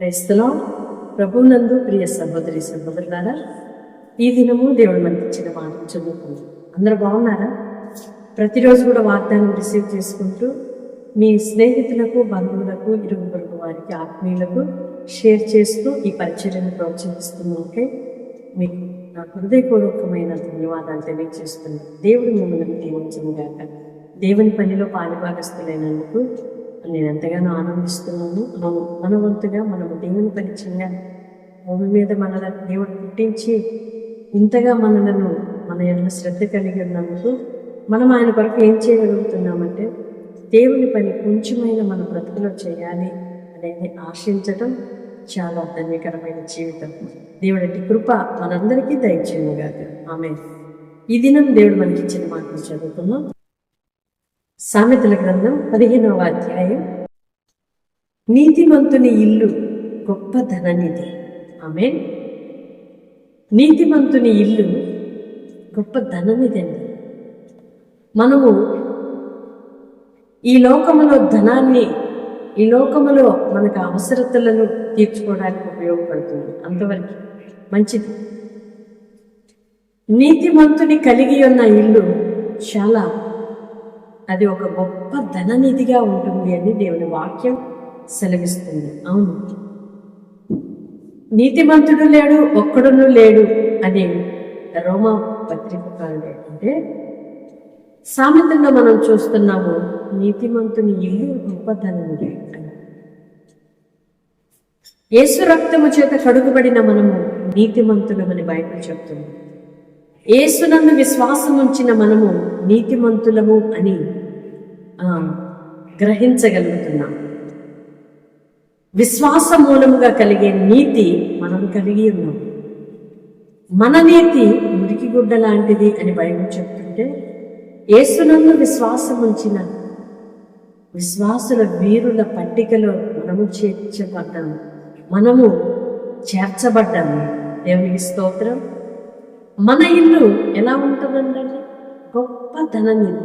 క్రైస్తలో ప్రభునందు ప్రియ సహోదరి సహోదరులారా ఈ దినము దేవుడు మనకి ఇచ్చిన మాట చదువుకుంది. అందరూ బాగున్నారా? ప్రతిరోజు కూడా వాగ్దానం రిసీవ్ చేసుకుంటూ మీ స్నేహితులకు బంధువులకు ఇరుగు వారికి ఆత్మీయులకు షేర్ చేస్తూ ఈ పరిచర్యను ప్రోత్సహిస్తున్నాకే మీకు నా హృదయపూర్వకమైన ధన్యవాదాలు తెలియజేస్తున్నాను. దేవుడు మిమ్మల్ని దీవించుగాక దేవుని పనిలో పాలుభాగస్తులైనందుకు నేను ఎంతగానో ఆనందిస్తున్నాను. మనం మనవంతుగా మనం మనము దేవుని పని చేయాలి భూమి మీద మనలను దేవుడు పుట్టించి ఇంతగా మనలను మన యొక్క శ్రద్ధ కలిగి ఉన్నందుకు మనం ఆయన కొరకు ఏం చేయగలుగుతున్నామంటే దేవుని పని కొంచెమైన మన బ్రతుకులో చేయాలి అనేది ఆశించటం చాలా ధన్యకరమైన జీవితం. దేవుడి కృప మనందరికీ దయచేయనుగాక. ఆమె ఈ దినం దేవుడు మనకి ఇచ్చిన మాటలు చదువుకుందాం. సామెతల గ్రంథం పదిహేనవ అధ్యాయం. నీతిమంతుని ఇల్లు గొప్ప ధననిధి. ఆమె నీతిమంతుని ఇల్లు గొప్ప ధననిధి అండి. మనము ఈ లోకములో ధనాన్ని ఈ లోకములో మనకు అవసరతలను తీర్చుకోవడానికి ఉపయోగపడుతుంది. అంతవరకు మంచిది. నీతిమంతుని కలిగి ఉన్న ఇల్లు చాలా అది ఒక గొప్ప ధననిధిగా ఉంటుంది అని దేవుని వాక్యం సెలవిస్తుంది. అవును. నీతిమంతుడు లేడు ఒక్కడును లేడు అని రోమా పత్రికారుడు అంటే సామెతల్లో మనం చూస్తున్నాము నీతిమంతుని ఇల్లు గొప్ప ధననిధి. యేసు రక్తము చేత కడుగుబడిన మనము నీతిమంతులమని బైబిల్ చెప్తుంది. ఏసునందు విశ్వాసం ఉంచిన మనము నీతిమంతులము అని గ్రహించగలుగుతున్నాం. విశ్వాస మూలముగా కలిగే నీతి మనం కలిగి ఉన్నాం. మన నీతి మురికి గుడ్డ లాంటిది అని బైబిల్ చెప్తుంటే ఏసునందు విశ్వాసం ఉంచిన విశ్వాసుల వీరుల పట్టికలో మనము చేర్చబడ్డాము. మనము చేర్చబడ్డాము. దేవునికి స్తోత్రం. మన ఇల్లు ఎలా ఉంటుందండి? గొప్ప ధననిధి.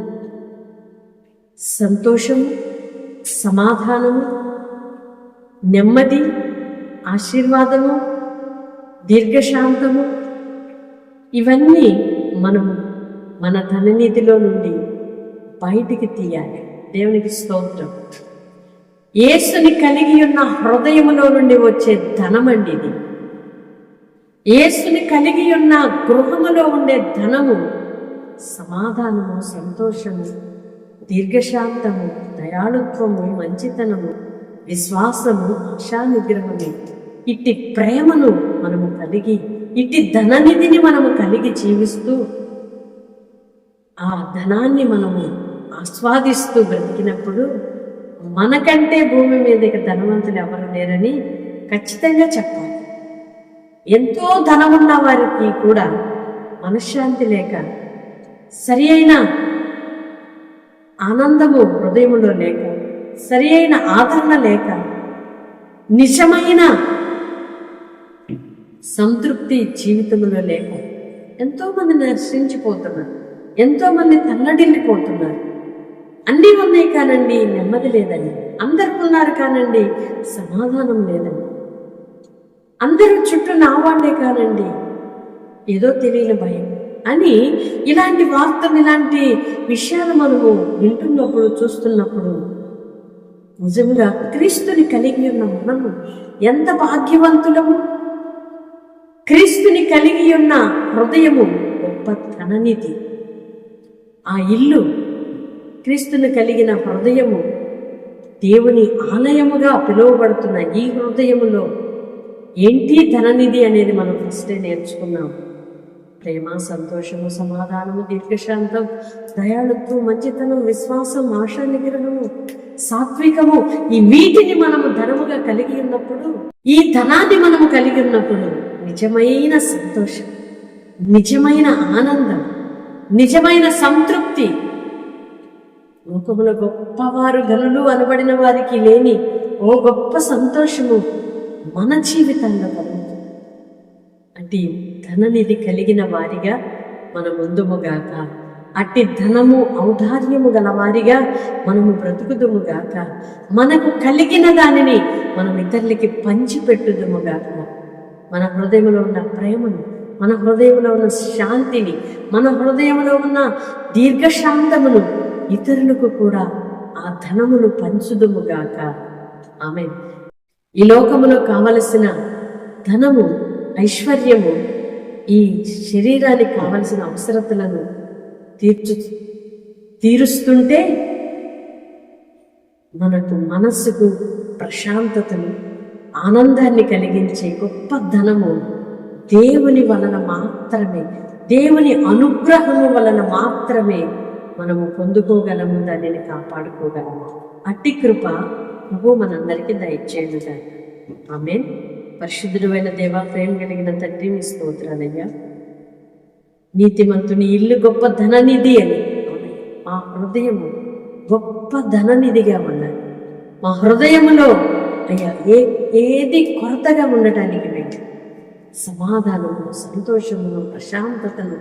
సంతోషము సమాధానము నెమ్మది ఆశీర్వాదము దీర్ఘశాంతము. ఇవన్నీ మనము మన ధననిధిలో నుండి బయటికి తీయాలి. దేవునికి స్తోత్రం. యేసుని కలిగి ఉన్న హృదయములో నుండి వచ్చే ధనమండి ఇది. యేసుని కలిగి ఉన్న గృహములో ఉండే ధనము సమాధానము సంతోషము దీర్ఘశాంతము దయాళుత్వము మంచితనము విశ్వాసము ఆశానిగ్రహము. ఇట్టి ప్రేమను మనము కలిగి ఇట్టి ధననిధిని మనము కలిగి జీవిస్తూ ఆ ధనాన్ని మనము ఆస్వాదిస్తూ బ్రతికినప్పుడు మనకంటే భూమి మీద ఇక ధనవంతులు ఎవరు లేరని ఖచ్చితంగా చెప్పాలి. ఎంతో ధనమున్న వారికి కూడా మనశ్శాంతి లేక సరి అయిన ఆనందము హృదయములో లేక సరి అయిన ఆదరణ లేక నిజమైన సంతృప్తి జీవితంలో లేక ఎంతోమంది నర్శించిపోతున్నారు ఎంతోమంది తల్లడిల్లిపోతున్నారు. అన్నీ ఉన్నాయి కానండి నెమ్మది లేదని. అందరూ ఉన్నారు కానండి సమాధానం లేదని. అందరూ చుట్టూ నా కానండి ఏదో తెలియని భయం అని ఇలాంటి వార్తలు ఇలాంటి విషయాలు మనము వింటున్నప్పుడు చూస్తున్నప్పుడు నిజంగా క్రీస్తుని కలిగి ఉన్న మనము ఎంత భాగ్యవంతులము? క్రీస్తుని కలిగి ఉన్న హృదయము గొప్ప ధననిధి. ఆ ఇల్లు క్రీస్తును కలిగిన హృదయము దేవుని ఆలయముగా పిలువబడుతున్న ఈ హృదయములో ఏంటి ధననిధి అనేది మనం ఫస్టే నేర్చుకున్నాం. ప్రేమ సంతోషము సమాధానము దీర్ఘశాంతం దయాళుత్వం మంచితనం విశ్వాసం ఆశా నిగ్రహము సాత్వికము ఈ వీటిని మనము ధనముగా కలిగి ఉన్నప్పుడు ఈ ధనాన్ని మనము కలిగి ఉన్నప్పుడు నిజమైన సంతోషం నిజమైన ఆనందం నిజమైన సంతృప్తి లోకముల గొప్పవారు గనులు అనబడిన వారికి లేని ఓ గొప్ప సంతోషము మన జీవితంలో కలుగుతుంది. అంటే ధననిధి కలిగిన వారిగా మన ముందుముగాక అట్టి ధనము ఔదార్యము గల వారిగా మనము బ్రతుకుదుముగాక మనకు కలిగిన దానిని మనం ఇతరులకి పంచిపెట్టుదుముగాక మన హృదయంలో ఉన్న ప్రేమను మన హృదయంలో ఉన్న శాంతిని మన హృదయంలో ఉన్న దీర్ఘశాంతమును ఇతరులకు కూడా ఆ ధనమును పంచుదుముగాక ఆమె ఈ లోకములో కావలసిన ధనము ఐశ్వర్యము ఈ శరీరానికి కావలసిన అవసరతలను తీర్చు తీరుస్తుంటే మనకు మనస్సుకు ప్రశాంతతను ఆనందాన్ని కలిగించే గొప్ప ధనము దేవుని వలన మాత్రమే. దేవుని అనుగ్రహము వలన మాత్రమే మనము పొందుకోగలము దానిని కాపాడుకోగలము. అట్టి కృప నువ్వు మనందరికీ దయచేయుగా ఆమె పరిశుద్ధుడైన దేవా ప్రేమ కలిగిన తండ్రి మీ స్తోత్రాలయ్యా. నీతిమంతుని ఇల్లు గొప్ప ధననిధి అని మా హృదయము గొప్ప ధననిధిగా ఉన్నది. మా హృదయములో అయ్యా ఏ ఏది కొరతగా ఉండటానికి లేదు. సమాధానము సంతోషమును ప్రశాంతతను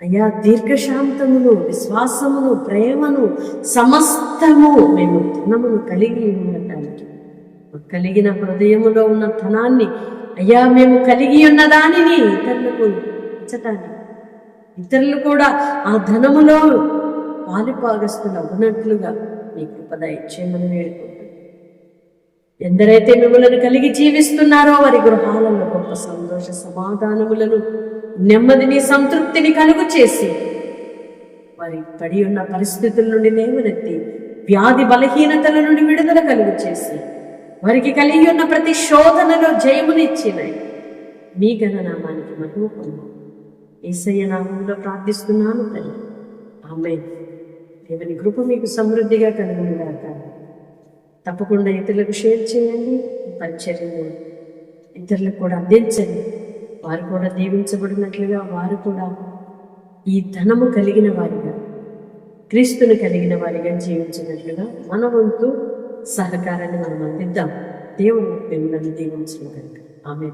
అయ్యా దీర్ఘశాంతమును విశ్వాసమును ప్రేమను సమస్తము మేము ధనమును కలిగి ఉండటానికి. కలిగిన హృదయములో ఉన్న ధనాన్ని అయ్యా మేము కలిగి ఉన్న దానిని ఇతరులకు ఇచ్చటానికి. ఇతరులు కూడా ఆ ధనములో పాలిపాగస్తులు అవునట్లుగా మీ కృపద ఇచ్చేయమని వేడుకుంటున్నాను ఎందరైతే మిమ్మల్ని కలిగి జీవిస్తున్నారో వారి గృహాలలో గొప్ప సంతోష సమాధానములను నెమ్మదిని సంతృప్తిని కలుగు చేసి వారి పడి ఉన్న పరిస్థితుల నుండి లేవనెత్తి వ్యాధి బలహీనతల నుండి విడుదల కలుగు చేసి వారికి కలిగి ఉన్న ప్రతి శోధనలో జయమునిచ్చినాయి మీ గణనామానికి మహిమ పొందు ఏసయ్య నామంలో ప్రార్థిస్తున్నాను తల్లి. ఆమె దేవుని కృప మీకు సమృద్ధిగా కలుగునుగాక. తప్పకుండా ఇతరులకు షేర్ చేయండి పరిచర్యను ఇతరులకు కూడా అందించండి. వారు కూడా దీవించబడినట్లుగా వారు కూడా ఈ ధనము కలిగిన వారిగా క్రీస్తుని కలిగిన వారిగా జీవించినట్లుగా మన వంతు సహకారాన్ని మనం అందిద్దాం. దేవుడు మిమ్మల్ని దీవించిన కనుక ఆమె